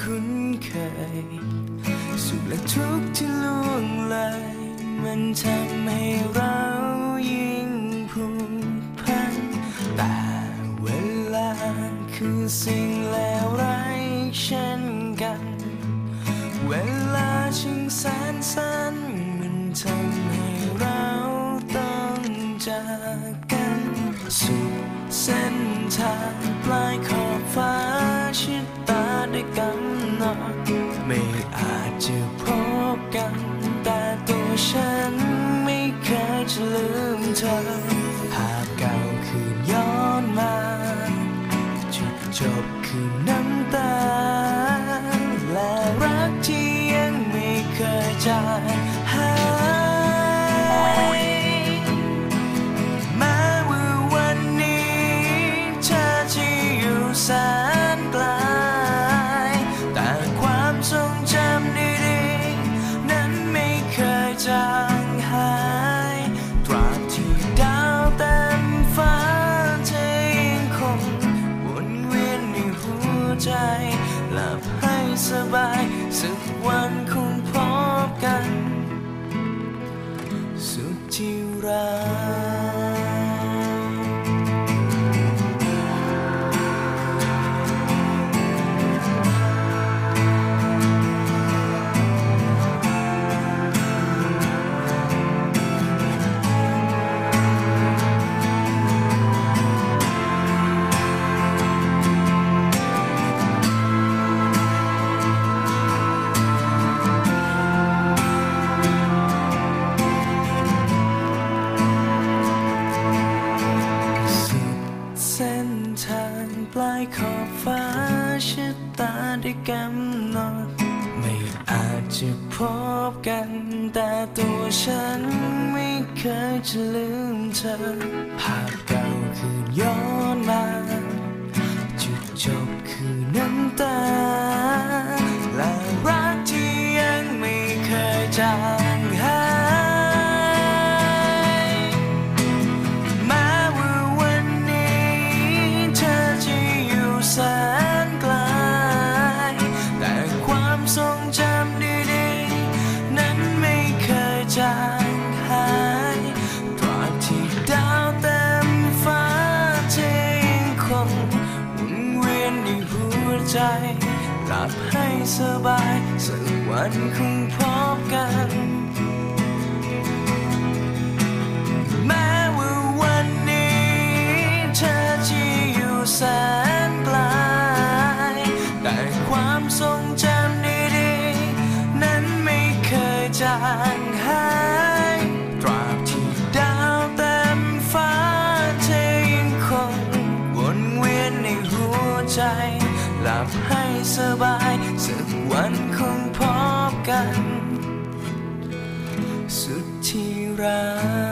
คุ้นเคย สุขและทุกข์ที่ล่วงเลย มันทำให้เรายิ่งผูกพันแต่เวลาคือสิ่งเลวร้ายเช่นกัน เวลาชิงแสนสั้นมันทำให้เราต้องจากกันสุดเส้นทางปลายขอบ จะพบกัน แต่ตัวฉันไม่เคยจะลืมเธอ หากเก่าคืนย้อนมา จุดจบคือน้ำตา และรักที่ ใจ หลับให้สบาย สักวันคงพบกัน สุดที่รัก ได้กำหนดไม่อาจจะพบกัน แต่ตัวฉันไม่เคยจะลืมเธอ ภาพเก่าคืนย้อนมา ใจหลับให้สบายสักวันคงพบกัน แม้ว่าวันนี้เธอจะอยู่แสนไกลแต่ความทรงจำดีๆ นั้นไม่เคยจางหาย หลับให้สบายสักวันคงพบกัน สุดที่รัก